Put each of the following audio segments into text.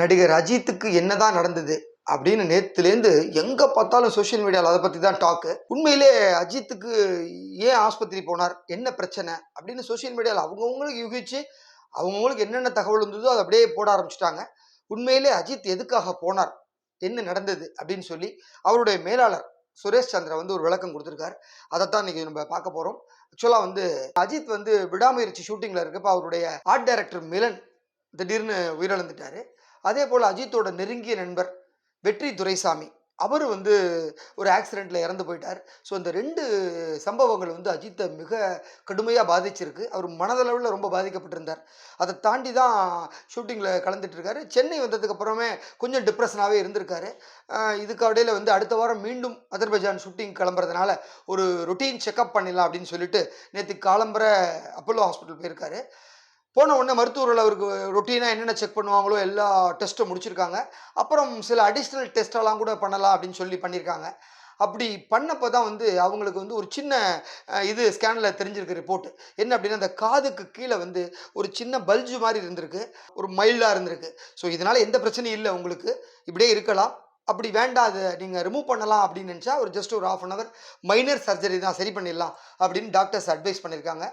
நடிகர் அஜித்துக்கு என்னதான் நடந்தது அப்படின்னு நேத்துலேருந்து எங்கே பார்த்தாலும் சோஷியல் மீடியாவில் அதை பற்றி தான் டாக்கு உண்மையிலே அஜித்துக்கு ஏன் ஆஸ்பத்திரி போனார்? என்ன பிரச்சனை? அப்படின்னு சோஷியல் மீடியாவில் அவங்கவுங்களுக்கு யூகிச்சு அவங்கவுங்களுக்கு என்னென்ன தகவல் இருந்ததோ அதை அப்படியே போட ஆரம்பிச்சிட்டாங்க. உண்மையிலே அஜித் எதுக்காக போனார்? என்ன நடந்தது? அப்படின்னு சொல்லி அவருடைய மேலாளர் சுரேஷ் சந்திரா வந்து ஒரு விளக்கம் கொடுத்துருக்காரு. அதைத்தான் இன்னைக்கு நம்ம பார்க்க போகிறோம் ஆக்சுவலாக வந்து அஜித் வந்து விடாமுயற்சி ஷூட்டிங்கில் இருக்கப்போ அவருடைய ஆர்ட் டைரக்டர் மிலன் திடீர்னு உயிரிழந்துட்டாரு. அதே போல் அஜித்தோட நெருங்கிய நண்பர் வெற்றி துரைசாமி. அவர் வந்து ஒரு ஆக்சிடெண்ட்டில் இறந்து போயிட்டார். ஸோ இந்த ரெண்டு சம்பவங்கள் வந்து அஜித்தை மிக கடுமையாக பாதிச்சிருக்கு. அவர் மனதளவில் ரொம்ப பாதிக்கப்பட்டிருந்தார். அதை தாண்டி தான் ஷூட்டிங்கில் கலந்துட்டுருக்காரு சென்னை வந்ததுக்கு அப்புறமே கொஞ்சம் டிப்ரெஷனாகவே இருந்திருக்காரு. இதுக்கு இடையில வந்து அடுத்த வாரம் மீண்டும் அஜர்பைஜான் ஷூட்டிங் கிளம்புறதுனால ஒரு ரொட்டீன் செக்கப் பண்ணிடலாம் அப்படின்னு சொல்லிட்டு நேற்று காலம்பர அப்போலோ ஹாஸ்பிட்டல் போயிருக்காரு. போன உடனே மருத்துவர்கள் அவருக்கு ரொட்டீனாக என்னென்ன செக் பண்ணுவாங்களோ எல்லா டெஸ்ட்டும் முடிச்சிருக்காங்க. அப்புறம் சில அடிஷ்னல் டெஸ்ட்டெல்லாம் கூட பண்ணலாம் அப்படின்னு சொல்லி பண்ணியிருக்காங்க அப்படி பண்ணப்போ தான் வந்து அவங்களுக்கு வந்து ஒரு சின்ன இது ஸ்கேனில் தெரிஞ்சிருக்கு ரிப்போர்ட் என்ன அப்படின்னா அந்த காதுக்கு கீழே வந்து ஒரு சின்ன பல்ஜு மாதிரி இருந்திருக்கு. ஒரு மைல்டாக இருந்திருக்கு. ஸோ இதனால் எந்த பிரச்சனையும் இல்லை உங்களுக்கு. இப்படியே இருக்கலாம். அப்படி வேண்டாம் அதை நீங்கள் ரிமூவ் பண்ணலாம் அப்படின்னு நினச்சா ஒரு ஜஸ்ட் ஒரு half an hour minor surgery தான் சரி பண்ணிடலாம் அப்படின்னு டாக்டர்ஸ் அட்வைஸ் பண்ணியிருக்காங்க.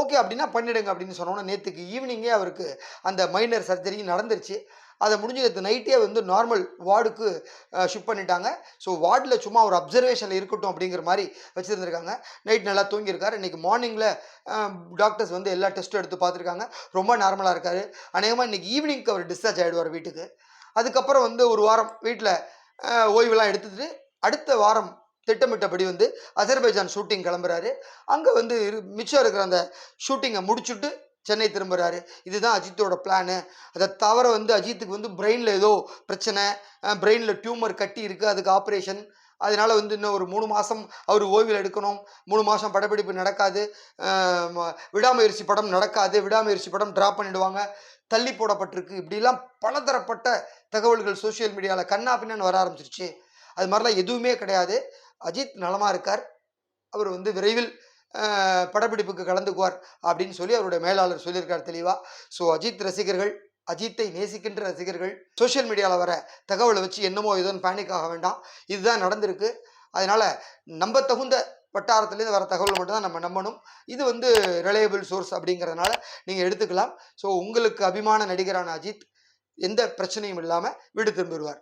ஓகே அப்படின்னா பண்ணிடுங்க அப்படின்னு சொன்னோன்னா நேற்றுக்கு ஈவினிங்கே அவருக்கு அந்த மைனர் சர்ஜரி நடந்துருச்சு. அதை முடிஞ்சு நேற்று நைட்டே வந்து நார்மல் வார்டுக்கு ஷிஃப்ட் பண்ணிட்டாங்க. ஸோ வார்டில் சும்மா ஒரு அப்சர்வேஷனில் இருக்கட்டும் அப்படிங்கிற மாதிரி வச்சுருந்துருக்காங்க. நைட் நல்லா தூங்கியிருக்காரு. இன்றைக்கி மார்னிங்கில் டாக்டர்ஸ் வந்து எல்லா டெஸ்ட்டும் எடுத்து பார்த்துருக்காங்க. ரொம்ப நார்மலாக இருக்கார். அநேகமாக இன்றைக்கி ஈவினிங்க்கு அவர் டிஸ்சார்ஜ் ஆகிடுவார் வீட்டுக்கு. அதுக்கப்புறம் வந்து ஒரு வாரம் வீட்டில் ஓய்வெல்லாம் எடுத்துகிட்டு அடுத்த வாரம் திட்டமிட்டபடி வந்து அசர்பைஜான் ஷூட்டிங் கிளம்புறாரு. அங்கே வந்து இரு மிச்சம் இருக்கிற அந்த ஷூட்டிங்கை முடிச்சுட்டு சென்னை திரும்புகிறாரு இதுதான் அஜித்தோட பிளானு. அதை தவிர வந்து அஜித்துக்கு வந்து பிரெயினில் ஏதோ பிரச்சனை பிரெயினில் டியூமர் கட்டி இருக்குது அதுக்கு ஆப்ரேஷன் அதனால வந்து இன்னும் ஒரு மூணு மாதம் அவர் ஓய்வில் எடுக்கணும். மூணு மாதம் படப்பிடிப்பு நடக்காது. விடாமுயற்சி படம் நடக்காது. விடாமுயற்சி படம் ட்ராப் பண்ணிடுவாங்க. தள்ளி போடப்பட்டிருக்கு. இப்படிலாம் பலதரப்பட்ட தகவல்கள் சோஷியல் மீடியாவில் கண்ணா பின்னான்னு வர ஆரம்பிச்சிருச்சு. அது மாதிரிலாம் எதுவுமே கிடையாது. அஜித் நலமாக இருக்கார். அவர் வந்து விரைவில் படப்பிடிப்புக்கு கலந்துக்குவார் அப்படின்னு சொல்லி அவருடைய மேலாளர் சொல்லியிருக்கார் தெளிவாக ஸோ அஜித் ரசிகர்கள் அஜித்தை நேசிக்கின்ற ரசிகர்கள் சோஷியல் மீடியாவில் வர தகவலை வச்சு என்னமோ ஏதோன்னு பேனிக் ஆக வேண்டாம். இதுதான் நடந்திருக்கு. அதனால் நம்ப தகுந்த வட்டாரத்துலேருந்து வர தகவல் மட்டும்தான் நம்ம நம்பணும். இது வந்து ரிலையபிள் சோர்ஸ் அப்படிங்கிறதுனால நீங்கள் எடுத்துக்கலாம். ஸோ உங்களுக்கு அபிமான நடிகரான அஜித் எந்த பிரச்சனையும் இல்லாமல் வீடு திரும்பிடுவார்.